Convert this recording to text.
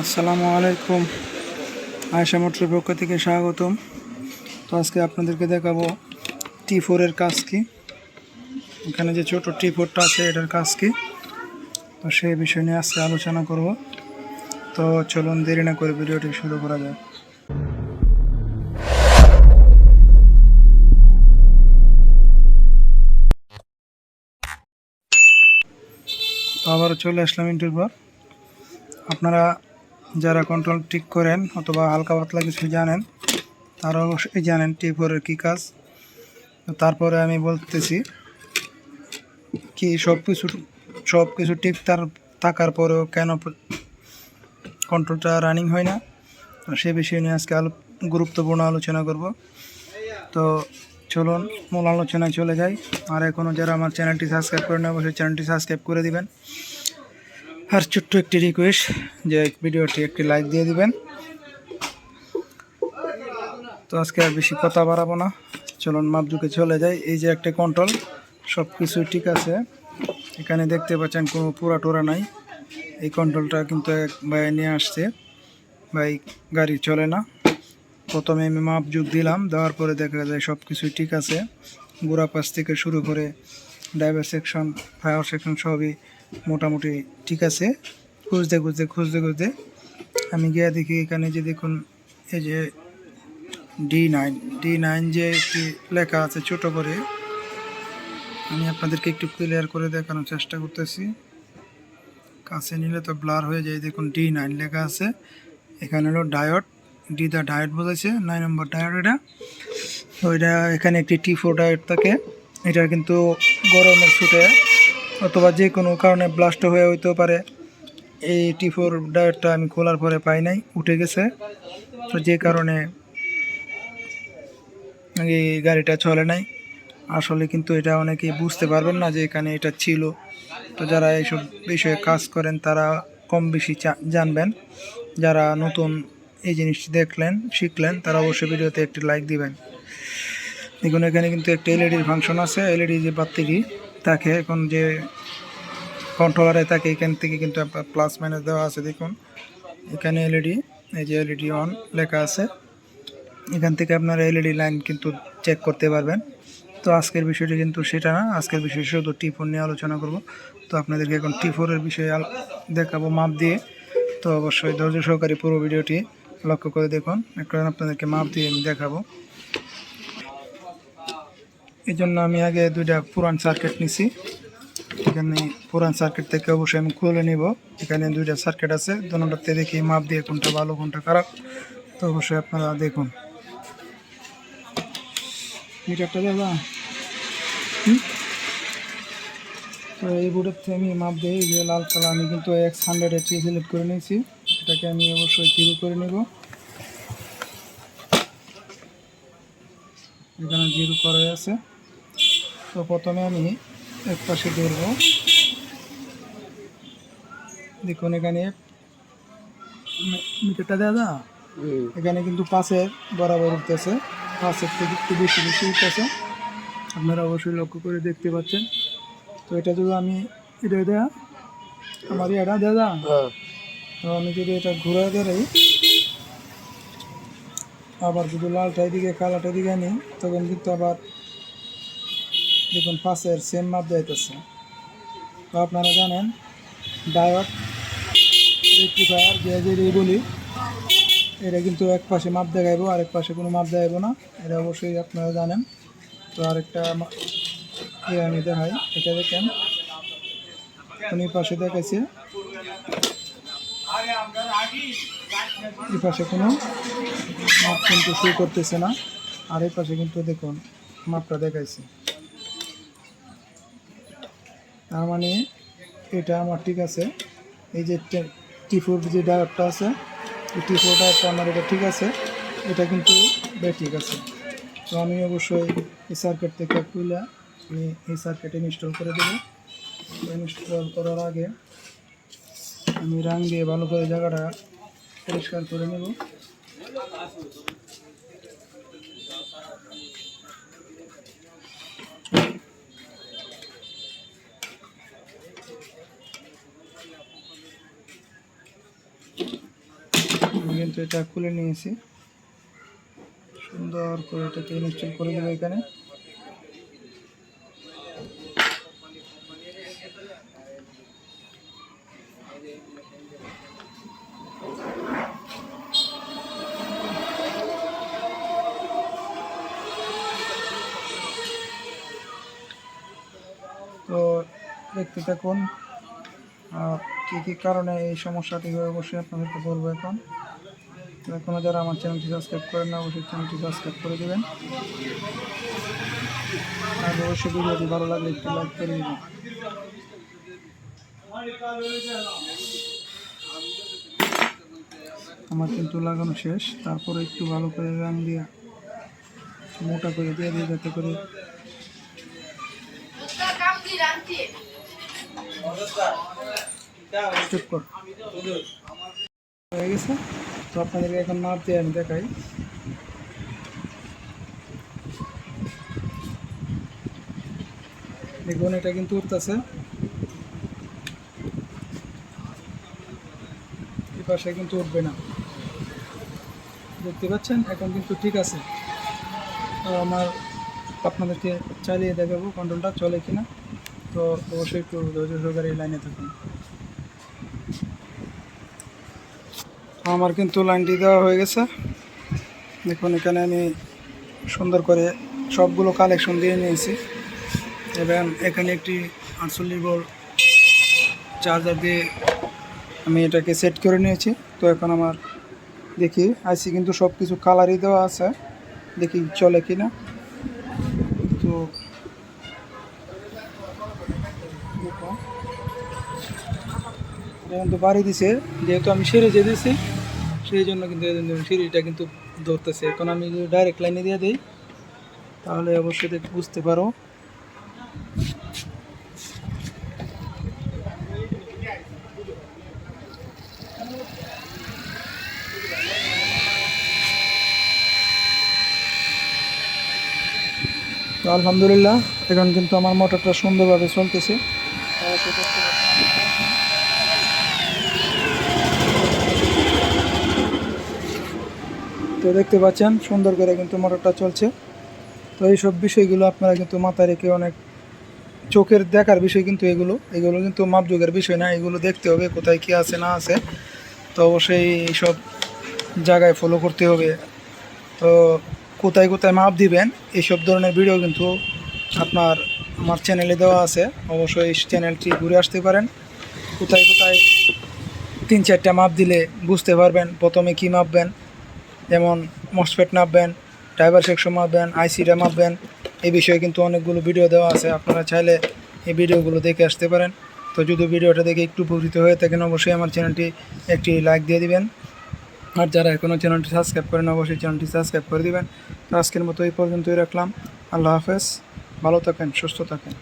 আসসালামু আলাইকুম। আয়সা মোটরের পক্ষ থেকে স্বাগতম। তো আজকে আপনাদেরকে দেখাবো টি ফোরের কাজ কি। এখানে যে ছোট টি ফোরটা আছে, এটার কাজ কি। তো সেই বিষয় নিয়ে আজকে আলোচনা করব। তো চলুন দেরি না করে ভিডিওটি শুরু করা যায় আবারও চলে আসলাম ইন্টার পর আপনারা যারা কন্ট্রোল ঠিক করেন অথবা হালকা পাতলা কিছু জানেন, তারা অবশ্যই জানেন টি ফোরের কী কাজ। তারপরে আমি বলতেছি কি সব কিছু সব কিছু ঠিক তার, থাকার পরেও কেন কন্ট্রোলটা রানিং হয় না? তো সে বিষয় নিয়ে আজকে আলো, গুরুত্বপূর্ণ আলোচনা করব। তো চলুন মূল আলোচনায় চলে যাই। আর এখনও যারা আমার চ্যানেলটি সাবস্ক্রাইব করেন অবশ্যই চ্যানেলটি সাবস্ক্রাইব করে দিবেন। আর ছোট্ট একটি রিকোয়েস্ট যে ভিডিওটি একটি লাইক দিয়ে দিবেন। তো আজকে আর বেশি কথা বাড়াবো না। চলুন মাপজুকে চলে যাই। এই যে একটা কন্ট্রোল সব কিছু ঠিক আছে। এখানে দেখতে পাচ্ছেন কোনো পুরা টোরা নাই। এই কন্ট্রোলটা কিন্তু এক ভাই নিয়ে আসছে। ভাই গাড়ি চলে না। প্রথমে আমি মাপ যুগ দিলাম, দেওয়ার পরে দেখা যায় সব কিছুই ঠিক আছে। গোড়া পাশ থেকে শুরু করে ড্রাইভার সেকশন ফায়ার সেকশন সবই মোটামুটি ঠিক আছে। খুঁজতে খুঁজতে খুঁজতে খুঁজতে আমি গিয়ে দেখি এখানে যে দেখুন, এই যে ডি নাইন ডি নাইন যে একটি লেখা আছে ছোট করে। আমি আপনাদেরকে একটু ক্লিয়ার করে দেখানোর চেষ্টা করতেছি। কাছে নিলে তো ব্লার হয়ে যায়। দেখুন ডি নাইন লেখা আছে। এখানে হলো ডায়ট ডি দা ডায়ট বোঝাইছে। নয় নম্বর ডায়ট এটা। এটা এখানে একটি টি ফোর ডায়ট থাকে। এটা কিন্তু গরমের ছুটে অথবা যে কোনো কারণে ব্লাস্ট হয়ে হইতেও পারে। এই টি ফোর ডায়টটা আমি খোলার পরে পাই নাই, উঠে গেছে। তো যে কারণে এই গাড়িটা চলে নাই। আসলে কিন্তু এটা অনেকেই বুঝতে পারবেন না যে এখানে এটা ছিল। তো যারা এইসব বিষয়ে কাজ করেন, তারা কম বেশি জানবেন। যারা নতুন এই জিনিসটি দেখলেন, শিখলেন, তারা অবশ্যই ভিডিওতে একটি লাইক দিবেন। দেখুন, এখানে কিন্তু একটা এলইডির ফাংশন আছে। এলইডি যে বাতিটি তাকে এখন যে কন্ট্রোলারে থাকে, এখান থেকে কিন্তু প্লাস মাইনাস দেওয়া আছে, দেখুন। এখানে এলইডি এই যে এলইডি অন লেখা আছে। এখান থেকে আপনারা এলইডি লাইন কিন্তু চেক করতে পারবেন। তো আজকের বিষয়টি কিন্তু সেটা না, আজকের বিষয় শুধু টি ফোর নিয়ে আলোচনা করব। তো আপনাদেরকে এখন টি ফোরের বিষয়ে দেখাবো মাপ দিয়ে। তো অবশ্যই ধৈর্য সহকারী পুরো ভিডিওটি লক্ষ্য করে দেখুন। এখন আপনাদেরকে মাপ দিয়ে আমি দেখাবো। এই জন্য আমি আগে দুইটা পুরান সার্কিট নিছি। এখানে পুরান সার্কিট থেকে অবশ্যই আমি খুলে নিব। এখানে দুইটা সার্কিট আছে। দুটাতে দেখি মাপ দিয়ে কোনটা ভালো, কোনটা খারাপ। তো অবশ্যই আপনারা দেখুন। মিটারটা দাদা? তো এই বোর্ডের থেকে আমি মাপ দিই যে লাল কালার আমি কিন্তু এক্স হান্ড্রেড এটি সিলেক্ট করে নিয়েছি। এটাকে আমি অবশ্যই জিরো করে নেব। এখানে জিরো করা আছে। তো প্রথমে আমি এক পাশে ধরব। দেখুন এখানে মিটারটা দাদা এখানে কিন্তু পাশের বরাবর উঠতেছে। পাশের থেকে একটু বেশি বেশি উঠতেছে। আপনারা অবশ্যই লক্ষ্য করে দেখতে পাচ্ছেন। তো এটা যদি আমি এটা এটা আমার এটা দাদা তো আমি যদি এটা ঘুরে দাঁড়াই আবার যদি লালটার দিকে কালাটার দিকে আনি তখন কিন্তু আবার দেখুন পাশের সেম মাপ যাইতেছে। তো আপনারা জানেন ডায়ট রেক্টিফায়ার যে যে বলি এটা কিন্তু এক পাশে মাপ দেখাইবো, আরেক পাশে কোনো মাপ দেখাইবো না। এটা অবশ্যই আপনারা জানেন। তো আরেকটা ইয়ে আমি দেখাই। এটা দেখেন উনি পাশে দেখাইছে। এই পাশে কোনো মাপ কিন্তু শো করতেছে না। আর এই পাশে কিন্তু দেখুন মাপটা দেখাইছে। তার মানে এটা আমার ঠিক আছে। এই যে টি ফোর যে ডায়োডটা আছে, এই টি ফোর ডায়োডটা আমার এটা ঠিক আছে। এটা কিন্তু বে ঠিক আছে। তো আমি অবশ্যই এই সার্কিট থেকে খুলে আমি এই সার্কিটে ইনস্টল করে দেবো। ইনস্টল করার আগে আমি রাং দিয়ে ভালো করে জায়গাটা পরিষ্কার করে নেব। কিন্তু এটা খুলে নিয়েছি। সুন্দর করে এটাকে ইনস্টল করে দেবো এখানে। তো দেখতে থাকুন কী কী কারণে এই সমস্যাটি হয় অবশ্যই আপনাদেরকে বলব এখন। এখনও যারা আমার চ্যানেলটি সাবস্ক্রাইব করেন না, অবশ্যই চ্যানেলটি সাবস্ক্রাইব করে দেবেন। আর অবশ্যই ভিডিওটি ভালো লাগলে একটু লাইক করে দেবেন। আমার কিন্তু লাগানো শেষ, তারপরে একটু ভালো করে রং দিয়া, মোটা করে দিয়ে দিয়ে যাতে করে। হয়ে গেছে? তো আপনাদেরকে এখন মাপ দিয়ে আমি দেখাই। দেখুন এটা কিন্তু উঠতেছে। পাশে কিন্তু উঠবে না। দেখতে পাচ্ছেন? এখন কিন্তু ঠিক আছে। তো আমার আপনাদেরকে চালিয়ে দেখাবো কন্ট্রোলটা চলে কিনা। তো অবশ্যই একটু ধৈর্য সহকারে লাইনে থাকুন। আমার কিন্তু লাইনটি দেওয়া হয়ে গেছে। দেখুন, এখানে আমি সুন্দর করে সবগুলো কালেকশন দিয়ে নিয়েছি। এবং এখানে একটি আটচল্লিশ বল চার্জার দিয়ে আমি এটাকে সেট করে নিয়েছি। তো এখন আমার দেখি আইসি কিন্তু সব কিছু কালারই দেওয়া আছে। দেখি চলে কি না তো বাড়ি দিছে। যেহেতু আমি সিঁড়ি যে দিয়েছি সেই জন্য কিন্তু সিঁড়িটা কিন্তু ধরতেছে। এখন আমি যদি ডাইরেক্ট লাইনে দিয়ে দিই, তাহলে অবশ্যই বুঝতে পারো। আলহামদুলিল্লাহ, এখন কিন্তু আমার মোটরটা সুন্দরভাবে চলতেছে অবশ্যই দেখতে পাচ্ছেন। তো দেখতে পাচ্ছেন, সুন্দর করে কিন্তু মোটরটা চলছে। তো এইসব বিষয়গুলো আপনারা কিন্তু মাথায় রেখে অনেক চোখের দেখার বিষয় কিন্তু এগুলো। এগুলো কিন্তু মাপযোগের বিষয় না, এগুলো দেখতে হবে কোথায় কি আছে না আছে। তো অবশ্যই এইসব জায়গায় ফলো করতে হবে। তো কোথায় কোথায় মাপ দিবেন, এইসব ধরনের ভিডিও কিন্তু আপনার আমার চ্যানেলে দেওয়া আছে। অবশ্যই চ্যানেলটি ঘুরে আসতে পারেন। কোথায় কোথায় তিন চারটা মাপ দিলে বুঝতে পারবেন, প্রথমে কি মাপবেন। যেমন মসফেট মাপবেন ড্রাইভার সেকশন মাপবেন আইসিটা মাপবেন, এই বিষয়ে কিন্তু অনেকগুলো ভিডিও দেওয়া আছে। আপনারা চাইলে এই ভিডিওগুলো দেখে আসতে পারেন। তো যদি ভিডিওটা দেখে একটু উপকৃত হয়ে থাকেন, অবশ্যই আমার চ্যানেলটি একটি লাইক দিয়ে দিবেন। আর যারা এখনও চ্যানেলটি সাবস্ক্রাইব করেন, অবশ্যই চ্যানেলটি সাবস্ক্রাইব করে দিবেন। তো আজকের মতো এই পর্যন্তই রাখলাম। আল্লাহ হাফেজ। ভালো থাকেন, সুস্থ থাকেন।